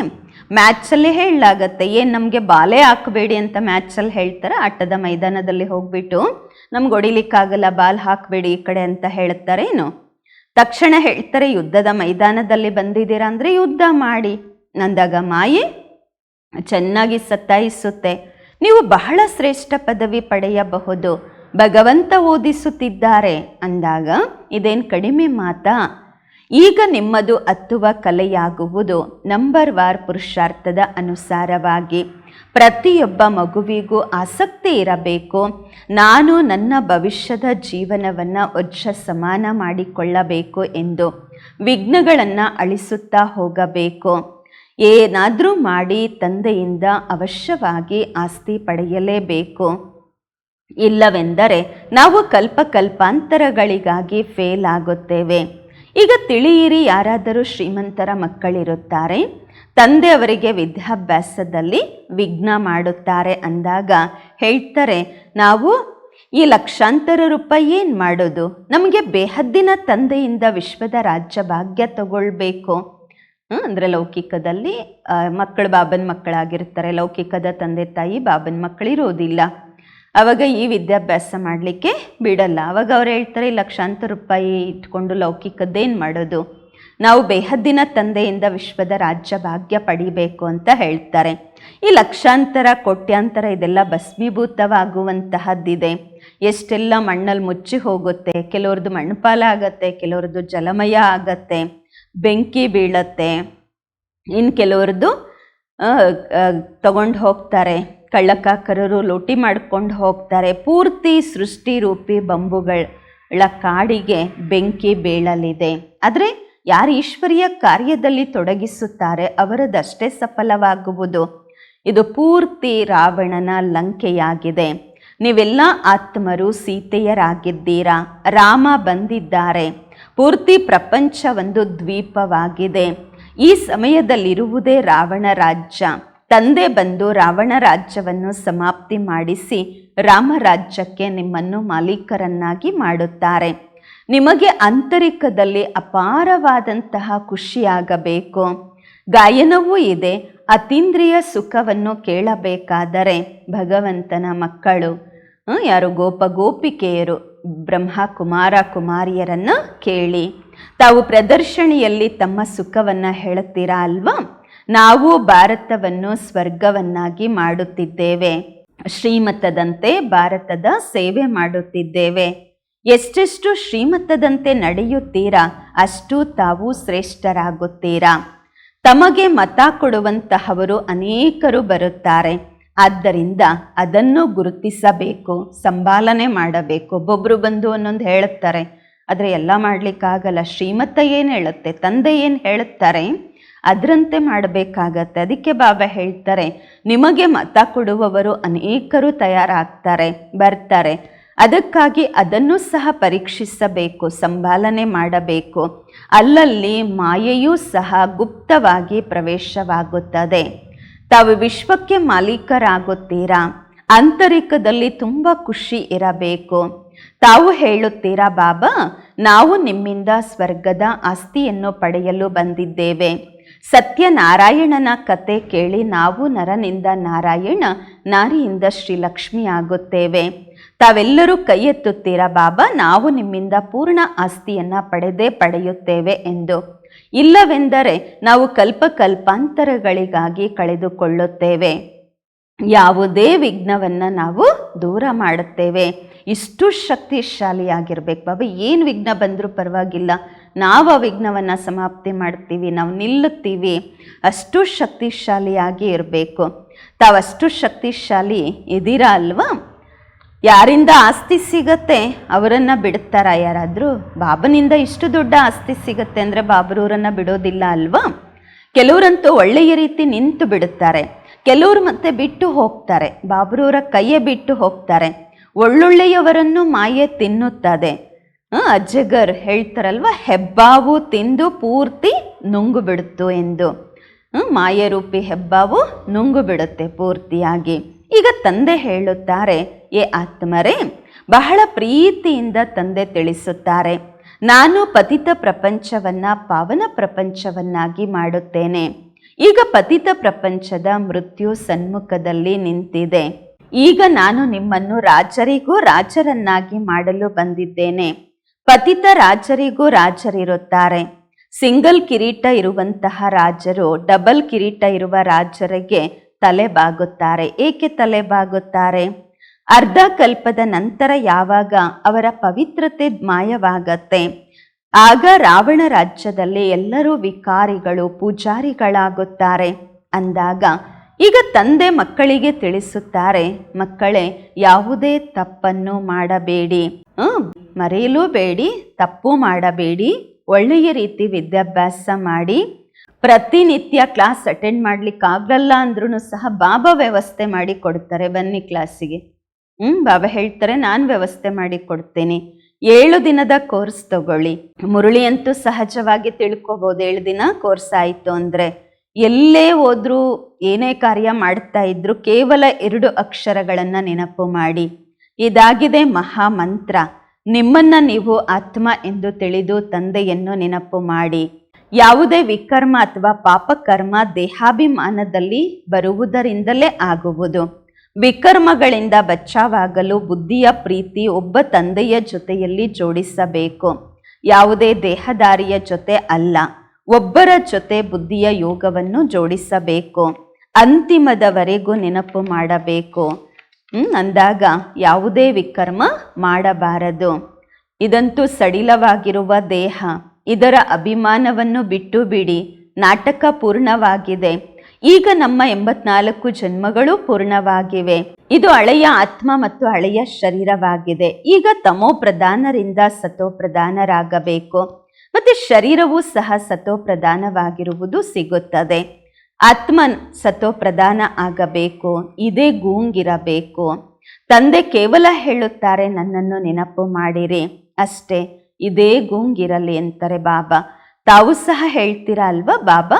A: ಮ್ಯಾಚಲ್ಲಿ ಹೇಳಲಾಗತ್ತೆ, ಏನು ನಮಗೆ ಬಾಲೆ ಹಾಕಬೇಡಿ ಅಂತ ಮ್ಯಾಚಲ್ಲಿ ಹೇಳ್ತಾರೆ, ಆಟದ ಮೈದಾನದಲ್ಲಿ ಹೋಗ್ಬಿಟ್ಟು ನಮ್ಗೆ ಹೊಡಿಲಿಕ್ಕಾಗಲ್ಲ, ಬಾಲ್ ಹಾಕಬೇಡಿ ಈ ಕಡೆ ಅಂತ ಹೇಳ್ತಾರೆ ಏನು? ತಕ್ಷಣ ಹೇಳ್ತಾರೆ, ಯುದ್ಧದ ಮೈದಾನದಲ್ಲಿ ಬಂದಿದ್ದೀರಾ? ಅಂದರೆ, ಯುದ್ಧ ಮಾಡಿ. ನಂದಾಗ ಮಾಯಿ ಚೆನ್ನಾಗಿ ಸತ್ತಾಯಿಸುತ್ತೆ. ನೀವು ಬಹಳ ಶ್ರೇಷ್ಠ ಪದವಿ ಪಡೆಯಬಹುದು. ಭಗವಂತ ಓದಿಸುತ್ತಿದ್ದಾರೆ ಅಂದಾಗ ಇದೇನು ಕಡಿಮೆ ಮಾತಾ? ಈಗ ನಿಮ್ಮದು ಹತ್ತುವ ಕಲೆಯಾಗುವುದು ನಂಬರ್ ವಾರ್ ಪುರುಷಾರ್ಥದ ಅನುಸಾರವಾಗಿ. ಪ್ರತಿಯೊಬ್ಬ ಮಗುವಿಗೂ ಆಸಕ್ತಿ ಇರಬೇಕು. ನಾನು ನನ್ನ ಭವಿಷ್ಯದ ಜೀವನವನ್ನು ವಜ್ರ ಸಮಾನ ಮಾಡಿಕೊಳ್ಳಬೇಕು ಎಂದು ವಿಘ್ನಗಳನ್ನು ಅಳಿಸುತ್ತಾ ಹೋಗಬೇಕು. ಏನಾದರೂ ಮಾಡಿ ತಂದೆಯಿಂದ ಅವಶ್ಯವಾಗಿ ಆಸ್ತಿ ಪಡೆಯಲೇಬೇಕು. ಇಲ್ಲವೆಂದರೆ ನಾವು ಕಲ್ಪ ಕಲ್ಪಾಂತರಗಳಿಗಾಗಿ ಫೇಲ್ ಆಗುತ್ತೇವೆ. ಈಗ ತಿಳಿಯಿರಿ ಯಾರಾದರೂ ಶ್ರೀಮಂತರ ಮಕ್ಕಳಿರುತ್ತಾರೆ. ತಂದೆ ಅವರಿಗೆ ವಿದ್ಯಾಭ್ಯಾಸದಲ್ಲಿ ವಿಘ್ನ ಮಾಡುತ್ತಾರೆ ಅಂದಾಗ ಹೇಳ್ತಾರೆ, ನಾವು ಈ ಲಕ್ಷಾಂತರ ರೂಪಾಯಿ ಏನು ಮಾಡೋದು? ನಮಗೆ ಬೇಹದ್ದಿನ ತಂದೆಯಿಂದ ವಿಶ್ವದ ರಾಜ್ಯ ಭಾಗ್ಯ ತಗೊಳ್ಬೇಕು. ಅಂದರೆ ಅಂದ್ರೆ ಲೌಕಿಕದಲ್ಲಿ ಮಕ್ಕಳು ಬಾಬನ ಮಕ್ಕಳಾಗಿರ್ತಾರೆ. ಲೌಕಿಕದ ತಂದೆ ತಾಯಿ ಬಾಬನ ಮಕ್ಕಳಿರೋದಿಲ್ಲ ಅವಾಗ ಈ ವಿದ್ಯಾಭ್ಯಾಸ ಮಾಡಲಿಕ್ಕೆ ಬಿಡಲ್ಲ. ಅವಾಗ ಅವ್ರು ಹೇಳ್ತಾರೆ ಲಕ್ಷಾಂತರ ರೂಪಾಯಿ ಇಟ್ಕೊಂಡು ಲೌಕಿಕದ್ದೇನು ಮಾಡೋದು? ನಾವು ಬೇಹದ್ದಿನ ತಂದೆಯಿಂದ ವಿಶ್ವದ ರಾಜ್ಯ ಭಾಗ್ಯ ಪಡಿಬೇಕು ಅಂತ ಹೇಳ್ತಾರೆ. ಈ ಲಕ್ಷಾಂತರ, ಕೋಟ್ಯಾಂತರ ಇದೆಲ್ಲ ಭಸ್ಮೀಭೂತವಾಗುವಂತಹದ್ದಿದೆ. ಎಷ್ಟೆಲ್ಲ ಮಣ್ಣಲ್ಲಿ ಮುಚ್ಚಿ ಹೋಗುತ್ತೆ, ಕೆಲವ್ರದ್ದು ಮಣ್ಣುಪಾಲ ಆಗತ್ತೆ, ಕೆಲವ್ರದ್ದು ಜಲಮಯ ಆಗತ್ತೆ, ಬೆಂಕಿ ಬೀಳತ್ತೆ ಇನ್ನು ಕೆಲವ್ರದ್ದು ತಗೊಂಡು ಹೋಗ್ತಾರೆ. ಕಳ್ಳಕಾಕರರು ಲೋಟಿ ಮಾಡ್ಕೊಂಡು ಹೋಗ್ತಾರೆ. ಪೂರ್ತಿ ಸೃಷ್ಟಿ ರೂಪಿ ಬಂಬುಗಳ ಕಾಡಿಗೆ ಬೆಂಕಿ ಬೀಳಲಿದೆ. ಆದರೆ ಯಾರು ಈಶ್ವರಿಯ ಕಾರ್ಯದಲ್ಲಿ ತೊಡಗಿಸುತ್ತಾರೆ ಅವರದಷ್ಟೇ ಸಫಲವಾಗುವುದು. ಇದು ಪೂರ್ತಿ ರಾವಣನ ಲಂಕೆಯಾಗಿದೆ. ನೀವೆಲ್ಲ ಆತ್ಮರು ಸೀತೆಯರಾಗಿದ್ದೀರಾ? ರಾಮ ಬಂದಿದ್ದಾರೆ. ಪೂರ್ತಿ ಪ್ರಪಂಚ ಒಂದು ದ್ವೀಪವಾಗಿದೆ. ಈ ಸಮಯದಲ್ಲಿರುವುದೇ ರಾವಣ ರಾಜ್ಯ. ತಂದೆ ಬಂದು ರಾವಣ ರಾಜ್ಯವನ್ನು ಸಮಾಪ್ತಿ ಮಾಡಿಸಿ ರಾಮರಾಜ್ಯಕ್ಕೆ ನಿಮ್ಮನ್ನು ಮಾಲೀಕರನ್ನಾಗಿ ಮಾಡುತ್ತಾರೆ. ನಿಮಗೆ ಆಂತರಿಕದಲ್ಲಿ ಅಪಾರವಾದಂತಹ ಖುಷಿಯಾಗಬೇಕು. ಗಾಯನವೂ ಇದೆ, ಅತೀಂದ್ರಿಯ ಸುಖವನ್ನು ಕೇಳಬೇಕಾದರೆ ಭಗವಂತನ ಮಕ್ಕಳು ಯಾರು ಗೋಪ ಗೋಪಿಕೆಯರು ಬ್ರಹ್ಮ ಕುಮಾರ ಕುಮಾರಿಯರನ್ನು ಕೇಳಿ. ತಾವು ಪ್ರದರ್ಶನಿಯಲ್ಲಿ ತಮ್ಮ ಸುಖವನ್ನು ಹೇಳುತ್ತೀರಾ ಅಲ್ವಾ? ನಾವು ಭಾರತವನ್ನು ಸ್ವರ್ಗವನ್ನಾಗಿ ಮಾಡುತ್ತಿದ್ದೇವೆ. ಶ್ರೀಮತದಂತೆ ಭಾರತದ ಸೇವೆ ಮಾಡುತ್ತಿದ್ದೇವೆ. ಎಷ್ಟೆಷ್ಟು ಶ್ರೀಮತದಂತೆ ನಡೆಯುತ್ತೀರಾ, ಅಷ್ಟು ತಾವು ಶ್ರೇಷ್ಠರಾಗುತ್ತೀರಾ. ತಮಗೆ ಮತ ಕೊಡುವಂತಹವರು ಅನೇಕರು ಬರುತ್ತಾರೆ. ಆದ್ದರಿಂದ ಅದನ್ನು ಗುರುತಿಸಬೇಕು, ಸಂಭಾಲನೆ ಮಾಡಬೇಕು. ಒಬ್ಬೊಬ್ಬರು ಬಂದು ಒಂದೊಂದು ಹೇಳುತ್ತಾರೆ, ಆದರೆ ಎಲ್ಲ ಮಾಡಲಿಕ್ಕಾಗಲ್ಲ, ಶ್ರೀಮತ ಏನು ಹೇಳುತ್ತೆ, ತಂದೆ ಏನು ಹೇಳುತ್ತಾರೆ? ಅದರಂತೆ ಮಾಡಬೇಕಾಗತ್ತೆ. ಅದಕ್ಕೆ ಬಾಬಾ ಹೇಳ್ತಾರೆ, ನಿಮಗೆ ಮತ ಕೊಡುವವರು ಅನೇಕರು ತಯಾರಾಗ್ತಾರೆ, ಬರ್ತಾರೆ. ಅದಕ್ಕಾಗಿ ಅದನ್ನು ಸಹ ಪರೀಕ್ಷಿಸಬೇಕು, ಸಂಭಾಲನೆ ಮಾಡಬೇಕು. ಅಲ್ಲಲ್ಲಿ ಮಾಯೆಯೂ ಸಹ ಗುಪ್ತವಾಗಿ ಪ್ರವೇಶವಾಗುತ್ತದೆ. ತಾವು ವಿಶ್ವಕ್ಕೆ ಮಾಲೀಕರಾಗುತ್ತೀರಾ? ಆಂತರಿಕದಲ್ಲಿ ತುಂಬ ಖುಷಿ ಇರಬೇಕು. ತಾವು ಹೇಳುತ್ತೀರಾ, ಬಾಬಾ, ನಾವು ನಿಮ್ಮಿಂದ ಸ್ವರ್ಗದ ಆಸ್ತಿಯನ್ನು ಪಡೆಯಲು ಬಂದಿದ್ದೇವೆ. ಸತ್ಯನಾರಾಯಣನ ಕತೆ ಕೇಳಿ ನಾವು ನರನಿಂದ ನಾರಾಯಣ ನಾರಿಯಿಂದ ಶ್ರೀಲಕ್ಷ್ಮಿ ಆಗುತ್ತೇವೆ. ತಾವೆಲ್ಲರೂ ಕೈ ಎತ್ತುತ್ತೀರಾ ಬಾಬಾ? ನಾವು ನಿಮ್ಮಿಂದ ಪೂರ್ಣ ಆಸ್ತಿಯನ್ನು ಪಡೆದೇ ಪಡೆಯುತ್ತೇವೆ ಎಂದು. ಇಲ್ಲವೆಂದರೆ ನಾವು ಕಲ್ಪ ಕಲ್ಪಾಂತರಗಳಿಗಾಗಿ ಕಳೆದುಕೊಳ್ಳುತ್ತೇವೆ. ಯಾವುದೇ ವಿಘ್ನವನ್ನು ನಾವು ದೂರ ಮಾಡುತ್ತೇವೆ. ಇಷ್ಟು ಶಕ್ತಿಶಾಲಿಯಾಗಿರ್ಬೇಕು ಬಾಬಾ. ಏನು ವಿಘ್ನ ಬಂದರೂ ಪರವಾಗಿಲ್ಲ. ನಾವು ಆ ವಿಘ್ನವನ್ನು ಸಮಾಪ್ತಿ ಮಾಡ್ತೀವಿ, ನಾವು ನಿಲ್ಲುತ್ತೀವಿ. ಅಷ್ಟು ಶಕ್ತಿಶಾಲಿಯಾಗಿ ಇರಬೇಕು. ತಾವಷ್ಟು ಶಕ್ತಿಶಾಲಿ ಇದ್ದೀರಾ ಅಲ್ವಾ? ಯಾರಿಂದ ಆಸ್ತಿ ಸಿಗತ್ತೆ ಅವರನ್ನು ಬಿಡುತ್ತಾರ ಯಾರಾದರೂ ಬಾಬನಿಂದ ಇಷ್ಟು ದೊಡ್ಡ ಆಸ್ತಿ ಸಿಗತ್ತೆ ಅಂದರೆ ಬಾಬರೂರನ್ನು ಬಿಡೋದಿಲ್ಲ ಅಲ್ವಾ? ಕೆಲವರಂತೂ ಒಳ್ಳೆಯ ರೀತಿ ನಿಂತು ಬಿಡುತ್ತಾರೆ. ಕೆಲವರು ಮತ್ತೆ ಬಿಟ್ಟು ಹೋಗ್ತಾರೆ. ಬಾಬರೂರ ಕೈಯೇ ಬಿಟ್ಟು ಹೋಗ್ತಾರೆ. ಒಳ್ಳೊಳ್ಳೆಯವರನ್ನು ಮಾಯೆ ತಿನ್ನುತ್ತದೆ. ಆ, ಅಜಗರ್ ಹೇಳ್ತಾರಲ್ವ ಹೆಬ್ಬಾವು ತಿಂದು ಪೂರ್ತಿ ನುಂಗು ಬಿಡುತ್ತು ಎಂದು ಮಾಯರೂಪಿ ಹೆಬ್ಬಾವು ನುಂಗು ಬಿಡುತ್ತೆ ಪೂರ್ತಿಯಾಗಿ. ಈಗ ತಂದೆ ಹೇಳುತ್ತಾರೆ ಏ ಆತ್ಮರೇ ಬಹಳ ಪ್ರೀತಿಯಿಂದ ತಂದೆ ತಿಳಿಸುತ್ತಾರೆ. ನಾನು ಪತಿತ ಪ್ರಪಂಚವನ್ನ ಪಾವನ ಪ್ರಪಂಚವನ್ನಾಗಿ ಮಾಡುತ್ತೇನೆ. ಈಗ ಪತಿತ ಪ್ರಪಂಚದ ಮೃತ್ಯು ಸನ್ಮುಖದಲ್ಲಿ ನಿಂತಿದೆ. ಈಗ ನಾನು ನಿಮ್ಮನ್ನು ರಾಜರಿಗೂ ರಾಜರನ್ನಾಗಿ ಮಾಡಲು ಬಂದಿದ್ದೇನೆ. ಪತಿತ ರಾಜರಿಗೂ ರಾಜರಿರುತ್ತಾರೆ. ಸಿಂಗಲ್ ಕಿರೀಟ ಇರುವಂತಹ ರಾಜರು ಡಬಲ್ ಕಿರೀಟ ಇರುವ ರಾಜರಿಗೆ ತಲೆ ಬಾಗುತ್ತಾರೆ ಏಕೆ ತಲೆ ಬಾಗುತ್ತಾರೆ ಅರ್ಧ ಕಲ್ಪದ ನಂತರ ಯಾವಾಗ ಅವರ ಪವಿತ್ರತೆ ಮಾಯವಾಗತ್ತೆ? ಆಗ ರಾವಣ ರಾಜ್ಯದಲ್ಲಿ ಎಲ್ಲರೂ ವಿಕಾರಿಗಳು, ಪೂಜಾರಿಗಳಾಗುತ್ತಾರೆ ಅಂದಾಗ ಈಗ ತಂದೆ ಮಕ್ಕಳಿಗೆ ತಿಳಿಸುತ್ತಾರೆ, ಮಕ್ಕಳೇ, ಯಾವುದೇ ತಪ್ಪನ್ನು ಮಾಡಬೇಡಿ. ಮರೆಯಲೂ ಬೇಡಿ, ತಪ್ಪು ಮಾಡಬೇಡಿ, ಒಳ್ಳೆಯ ರೀತಿ ವಿದ್ಯಾಭ್ಯಾಸ ಮಾಡಿ. ಪ್ರತಿನಿತ್ಯ ಕ್ಲಾಸ್ ಅಟೆಂಡ್ ಮಾಡ್ಲಿಕ್ಕಾಗಲ್ಲ ಅಂದ್ರೂ ಸಹ ಬಾಬಾ ವ್ಯವಸ್ಥೆ ಮಾಡಿ ಕೊಡ್ತಾರೆ ಬನ್ನಿ ಕ್ಲಾಸಿಗೆ ಹ್ಞೂ ಬಾಬಾ ಹೇಳ್ತಾರೆ, ನಾನು ವ್ಯವಸ್ಥೆ ಮಾಡಿ ಕೊಡ್ತೀನಿ. ಏಳು ದಿನದ ಕೋರ್ಸ್ ತಗೊಳ್ಳಿ. ಮುರುಳಿ ಅಂತೂ ಸಹಜವಾಗಿ ತಿಳ್ಕೊಬೋದು, ಏಳು ದಿನ ಕೋರ್ಸ್ ಆಯಿತು ಅಂದರೆ. ಎಲ್ಲೇ ಹೋದ್ರೂ ಏನೇ ಕಾರ್ಯ ಮಾಡ್ತಾ ಇದ್ರು ಕೇವಲ ಎರಡು ಅಕ್ಷರಗಳನ್ನು ನೆನಪು ಮಾಡಿ. ಇದಾಗಿದೆ ಮಹಾಮಂತ್ರ. ನಿಮ್ಮನ್ನ ನೀವು ಆತ್ಮ ಎಂದು ತಿಳಿದು ತಂದೆಯನ್ನು ನೆನಪು ಮಾಡಿ. ಯಾವುದೇ ವಿಕರ್ಮ ಅಥವಾ ಪಾಪಕರ್ಮ ದೇಹಾಭಿಮಾನದಲ್ಲಿ ಬರುವುದರಿಂದಲೇ ಆಗುವುದು. ವಿಕರ್ಮಗಳಿಂದ ಬಚ್ಚಾವಾಗಲು ಬುದ್ಧಿಯ ಪ್ರೀತಿ ಒಬ್ಬ ತಂದೆಯ ಜೊತೆಯಲ್ಲಿ ಜೋಡಿಸಬೇಕು. ಯಾವುದೇ ದೇಹದಾರಿಯ ಜೊತೆ ಅಲ್ಲ. ಒಬ್ಬರ ಜೊತೆ ಬುದ್ಧಿಯ ಯೋಗವನ್ನು ಜೋಡಿಸಬೇಕು. ಅಂತಿಮದವರೆಗೂ ನೆನಪು ಮಾಡಬೇಕು. ಅಂದಾಗ ಯಾವುದೇ ವಿಕರ್ಮ ಮಾಡಬಾರದು. ಇದಂತೂ ಸಡಿಲವಾಗಿರುವ ದೇಹ. ಇದರ ಅಭಿಮಾನವನ್ನು ಬಿಟ್ಟು ಬಿಡಿ ನಾಟಕ ಪೂರ್ಣವಾಗಿದೆ. ಈಗ ನಮ್ಮ ಎಂಬತ್ನಾಲ್ಕು ಜನ್ಮಗಳು ಪೂರ್ಣವಾಗಿವೆ. ಇದು ಹಳೆಯ ಆತ್ಮ ಮತ್ತು ಹಳೆಯ ಶರೀರವಾಗಿದೆ. ಈಗ ತಮೋ ಪ್ರಧಾನರಿಂದ ಸತೋ ಪ್ರಧಾನರಾಗಬೇಕು. ಮತ್ತು ಶರೀರವೂ ಸಹ ಸತೋ ಪ್ರಧಾನವಾಗಿರುವುದು ಸಿಗುತ್ತದೆ. ಆತ್ಮ ಸತೋ ಪ್ರಧಾನ ಆಗಬೇಕು, ಇದೇ ಗೂಂಗಿರಬೇಕು. ತಂದೆ ಕೇವಲ ಹೇಳುತ್ತಾರೆ, ನನ್ನನ್ನು ನೆನಪು ಮಾಡಿರಿ. ಅಷ್ಟೇ, ಇದೇ ಗೂಂಗಿರಲಿ ಅಂತಾರೆ ಬಾಬಾ. ತಾವು ಸಹ ಹೇಳ್ತೀರಾ ಅಲ್ವಾ ಬಾಬಾ?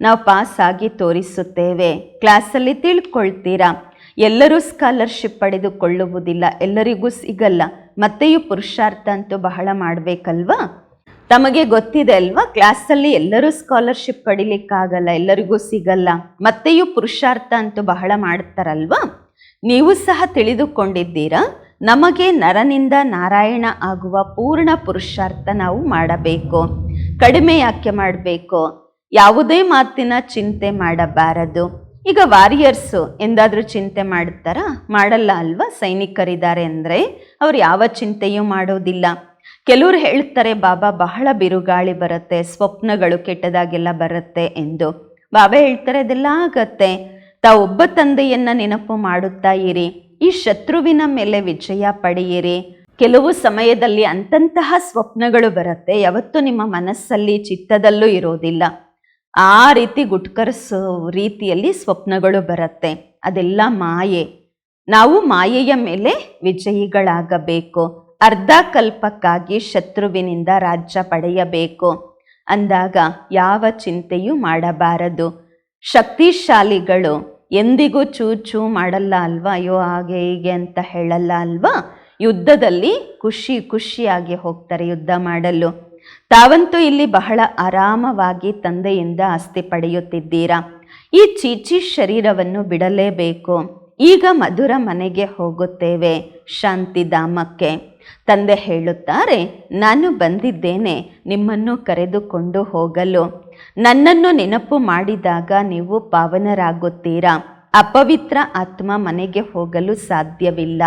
A: ನಾವು ಪಾಸ್ ಆಗಿ ತೋರಿಸುತ್ತೇವೆ. ಕ್ಲಾಸಲ್ಲಿ ತಿಳ್ಕೊಳ್ತೀರಾ? ಎಲ್ಲರೂ ಸ್ಕಾಲರ್ಶಿಪ್ ಪಡೆದುಕೊಳ್ಳುವುದಿಲ್ಲ, ಎಲ್ಲರಿಗೂ ಸಿಗಲ್ಲ. ಮತ್ತೆಯೂ ಪುರುಷಾರ್ಥ ಅಂತೂ ಬಹಳ ಮಾಡಬೇಕಲ್ವಾ? ತಮಗೆ ಗೊತ್ತಿದೆ ಅಲ್ವಾ? ಕ್ಲಾಸಲ್ಲಿ ಎಲ್ಲರೂ ಸ್ಕಾಲರ್ಶಿಪ್ ಪಡಿಲಿಕ್ಕಾಗಲ್ಲ, ಎಲ್ಲರಿಗೂ ಸಿಗಲ್ಲ, ಮತ್ತೆಯೂ ಪುರುಷಾರ್ಥ ಅಂತೂ ಬಹಳ ಮಾಡ್ತಾರಲ್ವಾ? ನೀವು ಸಹ ತಿಳಿದುಕೊಂಡಿದ್ದೀರಾ? ನಮಗೆ ನರನಿಂದ ನಾರಾಯಣ ಆಗುವ ಪೂರ್ಣ ಪುರುಷಾರ್ಥ ನಾವು ಮಾಡಬೇಕು. ಕಡಿಮೆ ಯಾಕೆ ಮಾಡಬೇಕು? ಯಾವುದೇ ಮಾತಿನ ಚಿಂತೆ ಮಾಡಬಾರದು. ಈಗ ವಾರಿಯರ್ಸು ಎಂದಾದರೂ ಚಿಂತೆ ಮಾಡ್ತಾರಾ? ಮಾಡಲ್ಲ ಅಲ್ವಾ? ಸೈನಿಕರಿದ್ದಾರೆ ಅಂದರೆ, ಅವ್ರು ಯಾವ ಚಿಂತೆಯೂ ಮಾಡೋದಿಲ್ಲ. ಕೆಲವರು ಹೇಳ್ತಾರೆ, ಬಾಬಾ, ಬಹಳ ಬಿರುಗಾಳಿ ಬರುತ್ತೆ, ಸ್ವಪ್ನಗಳು ಕೆಟ್ಟದಾಗೆಲ್ಲ ಬರುತ್ತೆ ಎಂದು. ಬಾಬಾ ಹೇಳ್ತಾರೆ, ಅದೆಲ್ಲ ಆಗತ್ತೆ. ತಾ ಒಬ್ಬ ತಂದೆಯನ್ನ ನೆನಪು ಮಾಡುತ್ತಾ ಇರಿ. ಈ ಶತ್ರುವಿನ ಮೇಲೆ ವಿಜಯ ಪಡೆಯಿರಿ. ಕೆಲವು ಸಮಯದಲ್ಲಿ ಅಂತಂತಹ ಸ್ವಪ್ನಗಳು ಬರುತ್ತೆ. ಯಾವತ್ತೂ ನಿಮ್ಮ ಮನಸ್ಸಲ್ಲಿ ಚಿತ್ತದಲ್ಲೂ ಇರೋದಿಲ್ಲ. ಆ ರೀತಿ ಗುಟ್ಕರಿಸೋ ರೀತಿಯಲ್ಲಿ ಸ್ವಪ್ನಗಳು ಬರುತ್ತೆ. ಅದೆಲ್ಲ ಮಾಯೆ. ನಾವು ಮಾಯೆಯ ಮೇಲೆ ವಿಜಯಿಗಳಾಗಬೇಕು. ಅರ್ಧ ಕಲ್ಪಕ್ಕಾಗಿ ಶತ್ರುವಿನಿಂದ ರಾಜ್ಯ ಪಡೆಯಬೇಕು. ಅಂದಾಗ ಯಾವ ಚಿಂತೆಯೂ ಮಾಡಬಾರದು. ಶಕ್ತಿಶಾಲಿಗಳು ಎಂದಿಗೂ ಚೂ ಚೂ ಮಾಡಲ್ಲ ಅಲ್ವಾ? ಅಯ್ಯೋ, ಹಾಗೆ ಹೀಗೆ ಅಂತ ಹೇಳಲ್ಲ ಅಲ್ವಾ? ಯುದ್ಧದಲ್ಲಿ ಖುಷಿ ಖುಷಿಯಾಗಿ ಹೋಗ್ತಾರೆ ಯುದ್ಧ ಮಾಡಲು. ತಾವಂತೂ ಇಲ್ಲಿ ಬಹಳ ಆರಾಮವಾಗಿ ತಂದೆಯಿಂದ ಆಸ್ತಿ ಪಡೆಯುತ್ತಿದ್ದೀರಾ? ಈ ಚೀಚಿ ಶರೀರವನ್ನು ಬಿಡಲೇಬೇಕು. ಈಗ ಮಧುರ ಮನೆಗೆ ಹೋಗುತ್ತೇವೆ. ಶಾಂತಿಧಾಮಕ್ಕೆ ತಂದೆ ಹೇಳುತ್ತಾರೆ, ನಾನು ಬಂದಿದ್ದೇನೆ, ನಿಮ್ಮನ್ನು ಕರೆದುಕೊಂಡು ಹೋಗಲು. ನನ್ನನ್ನು ನೆನಪು ಮಾಡಿದಾಗ ನೀವು ಪಾವನರಾಗುತ್ತೀರಾ? ಅಪವಿತ್ರ ಆತ್ಮ ಮನೆಗೆ ಹೋಗಲು ಸಾಧ್ಯವಿಲ್ಲ.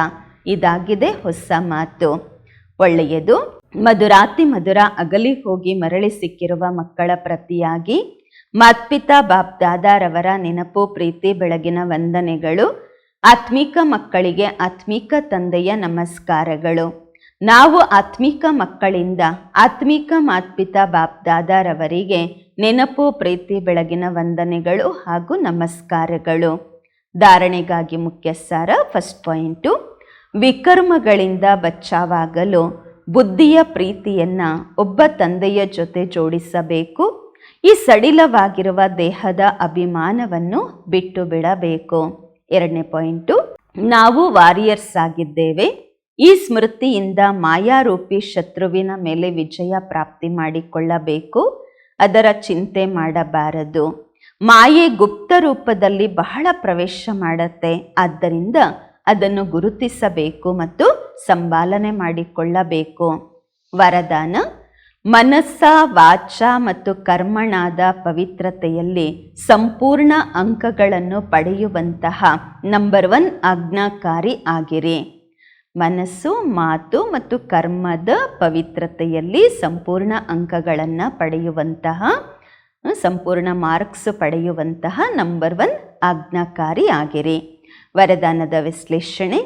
A: ಇದಾಗಿದೆ ಹೊಸ ಮಾತು. ಒಳ್ಳೆಯದು. ಮಧುರಾತಿ ಮಧುರ ಅಗಲಿ ಹೋಗಿ ಮರಳಿ ಸಿಕ್ಕಿರುವ ಮಕ್ಕಳ ಪ್ರತಿಯಾಗಿ, ಮಾತ್ಪಿತಾ ಬಾಪ್ ದಾದಾರವರ ನೆನಪು, ಪ್ರೀತಿ, ಬೆಳಗಿನ ವಂದನೆಗಳು, ಆತ್ಮಿಕ ಮಕ್ಕಳಿಗೆ ಆತ್ಮಿಕ ತಂದೆಯ ನಮಸ್ಕಾರಗಳು. ನಾವು ಆತ್ಮಿಕ ಮಕ್ಕಳಿಂದ ಆತ್ಮಿಕ ಮಾತ್ಪಿತಾ ಬಾಪ್ ದಾದಾರವರಿಗೆ ನೆನಪು, ಪ್ರೀತಿ, ಬೆಳಗಿನ ವಂದನೆಗಳು ಹಾಗೂ ನಮಸ್ಕಾರಗಳು. ಧಾರಣೆಗಾಗಿ ಮುಖ್ಯ ಸಾರ ಫಸ್ಟ್ ಪಾಯಿಂಟು ವಿಕರ್ಮಗಳಿಂದ ಬಚ್ಚಾವಾಗಲು ಬುದ್ಧಿಯ ಪ್ರೀತಿಯನ್ನು ಒಬ್ಬ ತಂದೆಯ ಜೊತೆ ಜೋಡಿಸಬೇಕು. ಈ ಸಡಿಲವಾಗಿರುವ ದೇಹದ ಅಭಿಮಾನವನ್ನು ಬಿಟ್ಟು ಬಿಡಬೇಕು. ಎರಡನೇ ಪಾಯಿಂಟು ನಾವು ವಾರಿಯರ್ಸ್ ಆಗಿದ್ದೇವೆ. ಈ ಸ್ಮೃತಿಯಿಂದ ಮಾಯಾರೂಪಿ ಶತ್ರುವಿನ ಮೇಲೆ ವಿಜಯ ಪ್ರಾಪ್ತಿ ಮಾಡಿಕೊಳ್ಳಬೇಕು. ಅದರ ಚಿಂತೆ ಮಾಡಬಾರದು. ಮಾಯೆ ಗುಪ್ತ ರೂಪದಲ್ಲಿ ಬಹಳ ಪ್ರವೇಶ ಮಾಡತ್ತೆ. ಆದ್ದರಿಂದ ಅದನ್ನು ಗುರುತಿಸಬೇಕು ಮತ್ತು ಸಂಭಾಲನೆ ಮಾಡಿಕೊಳ್ಳಬೇಕು. ವರದಾನ, ಮನಸ್ಸ, ವಾಚ ಮತ್ತು ಕರ್ಮಣಾದ ಪವಿತ್ರತೆಯಲ್ಲಿ ಸಂಪೂರ್ಣ ಅಂಕಗಳನ್ನು ಪಡೆಯುವಂತಹ ನಂಬರ್ ಒನ್ ಆಜ್ಞಾಕಾರಿ ಆಗಿರಿ. ಮನಸ್ಸು, ಮಾತು ಮತ್ತು ಕರ್ಮದ ಪವಿತ್ರತೆಯಲ್ಲಿ ಸಂಪೂರ್ಣ ಅಂಕಗಳನ್ನು ಪಡೆಯುವಂತಹ ಸಂಪೂರ್ಣ ಮಾರ್ಕ್ಸ್ ಪಡೆಯುವಂತಹ ನಂಬರ್ ಒನ್ ಆಜ್ಞಾಕಾರಿ ಆಗಿರಿ. ವರದಾನದ ವಿಶ್ಲೇಷಣೆ,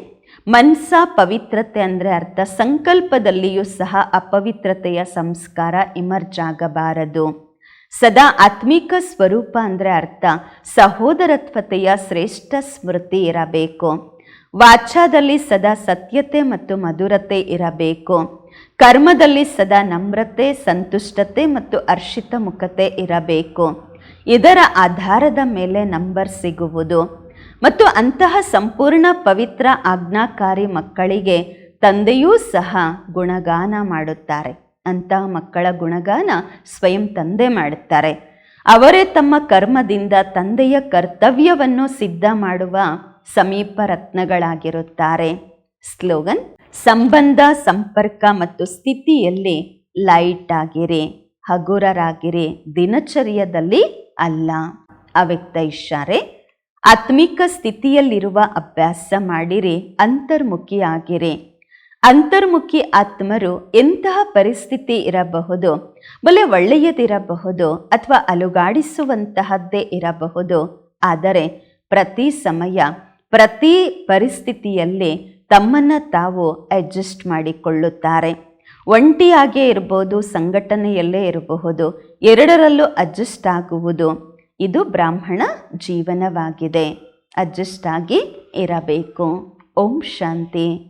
A: ಮನ್ಸ ಪವಿತ್ರತೆ ಅಂದರೆ ಅರ್ಥ, ಸಂಕಲ್ಪದಲ್ಲಿಯೂ ಸಹ ಅಪವಿತ್ರತೆಯ ಸಂಸ್ಕಾರ ಇಮರ್ಜ್ ಆಗಬಾರದು. ಸದಾ ಆತ್ಮಿಕ ಸ್ವರೂಪ ಅಂದರೆ ಅರ್ಥ, ಸಹೋದರತ್ವತೆಯ ಶ್ರೇಷ್ಠ ಸ್ಮೃತಿ ಇರಬೇಕು. ವಾಚಾದಲ್ಲಿ ಸದಾ ಸತ್ಯತೆ ಮತ್ತು ಮಧುರತೆ ಇರಬೇಕು. ಕರ್ಮದಲ್ಲಿ ಸದಾ ನಮ್ರತೆ, ಸಂತುಷ್ಟತೆ ಮತ್ತು ಅರ್ಷಿತ ಮುಖತೆ ಇರಬೇಕು. ಇದರ ಆಧಾರದ ಮೇಲೆ ನಂಬರ್ ಸಿಗುವುದು. ಮತ್ತು ಅಂತಹ ಸಂಪೂರ್ಣ ಪವಿತ್ರ, ಆಜ್ಞಾಕಾರಿ ಮಕ್ಕಳಿಗೆ ತಂದೆಯೂ ಸಹ ಗುಣಗಾನ ಮಾಡುತ್ತಾರೆ. ಅಂತಹ ಮಕ್ಕಳ ಗುಣಗಾನ ಸ್ವಯಂ ತಂದೆ ಮಾಡುತ್ತಾರೆ. ಅವರೇ ತಮ್ಮ ಕರ್ಮದಿಂದ ತಂದೆಯ ಕರ್ತವ್ಯವನ್ನು ಸಿದ್ಧ ಮಾಡುವ ಸಮೀಪ ರತ್ನಗಳಾಗಿರುತ್ತಾರೆ. ಸ್ಲೋಗನ್, ಸಂಬಂಧ, ಸಂಪರ್ಕ ಮತ್ತು ಸ್ಥಿತಿಯಲ್ಲಿ ಲೈಟ್ ಆಗಿರಿ ಹಗುರರಾಗಿರಿ, ದಿನಚರ್ಯದಲ್ಲಿ ಅಲ್ಲ, ಅವ್ಯಕ್ತ ಇಶಾರೆ ಆತ್ಮಿಕ ಸ್ಥಿತಿಯಲ್ಲಿರುವ ಅಭ್ಯಾಸ ಮಾಡಿರಿ, ಅಂತರ್ಮುಖಿಯಾಗಿರಿ. ಅಂತರ್ಮುಖಿ ಆತ್ಮರು ಎಂತಹ ಪರಿಸ್ಥಿತಿ ಇರಬಹುದು, ಬಲೆ ಒಳ್ಳೆಯದಿರಬಹುದು ಅಥವಾ ಅಲುಗಾಡಿಸುವಂತಹದ್ದೇ ಇರಬಹುದು, ಆದರೆ ಪ್ರತಿ ಸಮಯ ಪ್ರತಿ ಪರಿಸ್ಥಿತಿಯಲ್ಲಿ ತಮ್ಮನ್ನು ತಾವು ಅಡ್ಜಸ್ಟ್ ಮಾಡಿಕೊಳ್ಳುತ್ತಾರೆ. ಒಂಟಿಯಾಗೇ ಇರಬಹುದು ಸಂಘಟನೆಯಲ್ಲೇ ಇರಬಹುದು, ಎರಡರಲ್ಲೂ ಅಡ್ಜಸ್ಟ್ ಆಗುವುದು ಇದು ಬ್ರಾಹ್ಮಣ ಜೀವನವಾಗಿದೆ. ಅಡ್ಜಸ್ಟ್ ಆಗಿ ಇರಬೇಕು. ಓಂ ಶಾಂತಿ.